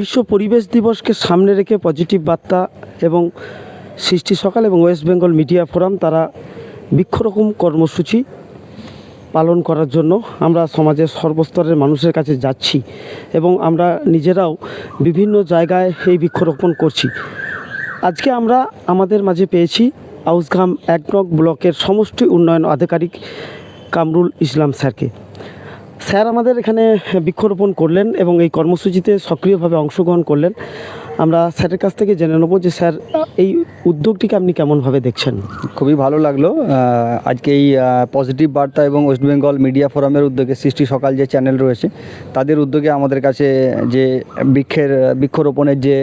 বিশ্ব পরিবেশ দিবসকে সামনে রেখে পজিটিভ বার্তা এবং সৃষ্টি সকাল এবং ওয়েস্ট বেঙ্গল মিডিয়া ফোরাম, তারা বৃক্ষরোপণ কর্মসূচি পালন করার জন্য আমরা সমাজের সর্বস্তরের মানুষের কাছে যাচ্ছি এবং আমরা নিজেরাও বিভিন্ন জায়গায় এই বৃক্ষরোপণ করছি। আজকে আমরা আমাদের মাঝে পেয়েছি আউসগ্রাম এক নং ব্লকের সমষ্টি উন্নয়ন আধিকারিক কামরুল ইসলাম স্যারকে। স্যার আমাদের এখানে বৃক্ষরোপণ করলেন এবং এই কর্মসূচিতে সক্রিয়ভাবে অংশগ্রহণ করলেন। আমরা স্যারের কাছ থেকে জেনে নেব যে স্যার, এই উদ্যোগটিকে আপনি কেমনভাবে দেখছেন? খুবই ভালো লাগল। আজকে এই পজিটিভ বার্তা এবং ওয়েস্ট বেঙ্গল মিডিয়া ফোরামের উদ্যোগে সৃষ্টি সকাল যে চ্যানেল রয়েছে, তাদের উদ্যোগে আমাদের কাছে যে বৃক্ষের, বৃক্ষরোপণের যে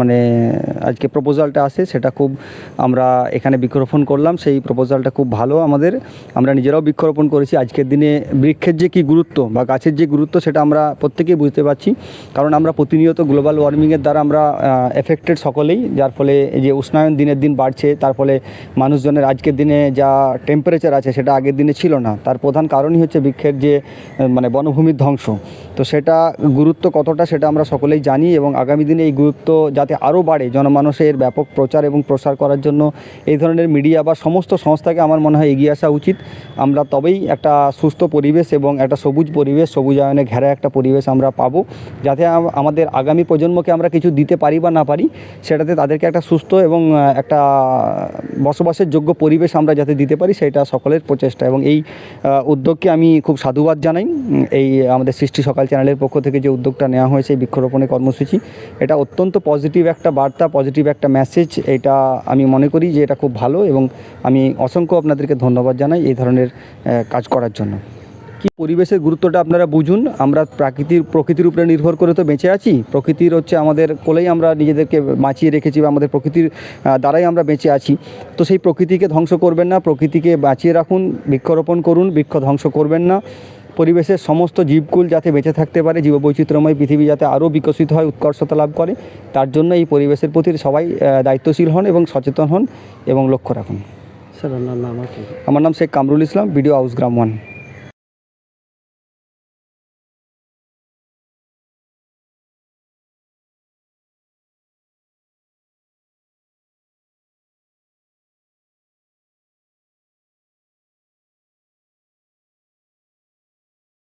মানে আজকে প্রপোজালটা আসে সেটা খুব আমরা এখানে বৃক্ষরোপণ করলাম। সেই প্রপোজালটা খুব ভালো আমাদের। আমরা নিজেরাও বৃক্ষরোপণ করেছি। আজকের দিনে বৃক্ষের যে কী গুরুত্ব বা গাছের যে গুরুত্ব, সেটা আমরা প্রত্যেকেই বুঝতে পারছি। কারণ আমরা প্রতিনিয়ত গ্লোবাল ওয়ার্মিংয়ের দ্বারা আমরা এফেক্টেড সকলেই, যার ফলে যে উষ্ণায়ন দিনের দিন বাড়ছে, তার ফলে মানুষজনের আজকের দিনে যা টেম্পারেচার আছে সেটা আগের দিনে ছিল না। তার প্রধান কারণই হচ্ছে বৃক্ষের যে মানে বনভূমির ধ্বংস। তো সেটা গুরুত্ব কতটা সেটা আমরা সকলেই জানি এবং আগামী দিনে এই গুরুত্ব যাতে আরও বাড়ে জনমানসের ব্যাপক প্রচার এবং প্রসার করার জন্য এই ধরনের মিডিয়া বা সমস্ত সংস্থাকে আমার মনে হয় এগিয়ে আসা উচিত। আমরা তবেই একটা সুস্থ পরিবেশ এবং একটা সবুজ পরিবেশ, সবুজায়নে ঘেরা একটা পরিবেশ আমরা পাবো, যাতে আমাদের আগামী প্রজন্মকে আমরা কিছু দিতে পারি বা না পারি, সেটাতে তাদেরকে একটা সুস্থ এবং একটা বসবাসের যোগ্য পরিবেশ আমরা যাতে দিতে পারি, সেটা সকলের প্রচেষ্টা। এবং এই উদ্যোগকে আমি খুব সাধুবাদ জানাই। এই আমাদের সৃষ্টি সকাল চ্যানেলের পক্ষ থেকে যে উদ্যোগটা নেওয়া হয়েছে বৃক্ষরোপণের কর্মসূচি, এটা অত্যন্ত পজিটিভ একটা বার্তা পজিটিভ একটা মেসেজ এটা আমি মনে করি যে এটা খুব ভালো এবং আমি অসংখ্য আপনাদেরকে ধন্যবাদ জানাই এই ধরনের কাজ করার জন্য। কি পরিবেশের গুরুত্বটা আপনারা বুঝুন। আমরা প্রাকৃতির প্রকৃতির উপরে নির্ভর করে তো বেঁচে আছি। প্রকৃতির হচ্ছে আমাদের কোলেই আমরা নিজেদেরকে বাঁচিয়ে রেখেছি বা আমাদের প্রকৃতির দ্বারাই আমরা বেঁচে আছি। তো সেই প্রকৃতিকে ধ্বংস করবেন না প্রকৃতিকে বাঁচিয়ে রাখুন বৃক্ষরোপণ করুন বৃক্ষ ধ্বংস করবেন না। পরিবেশের সমস্ত জীবকুল যাতে বেঁচে থাকতে পারে জীববৈচিত্র্যময় পৃথিবী যাতে আরও বিকশিত হয় উৎকর্ষতা লাভ করে তার জন্য এই পরিবেশের প্রতি সবাই দায়িত্বশীল হন এবং সচেতন হন এবং লক্ষ্য রাখুন। স্যার আপনার নাম আমার নাম শেখ কামরুল ইসলাম ভিডিও হাউস গ্রাম ওয়ান।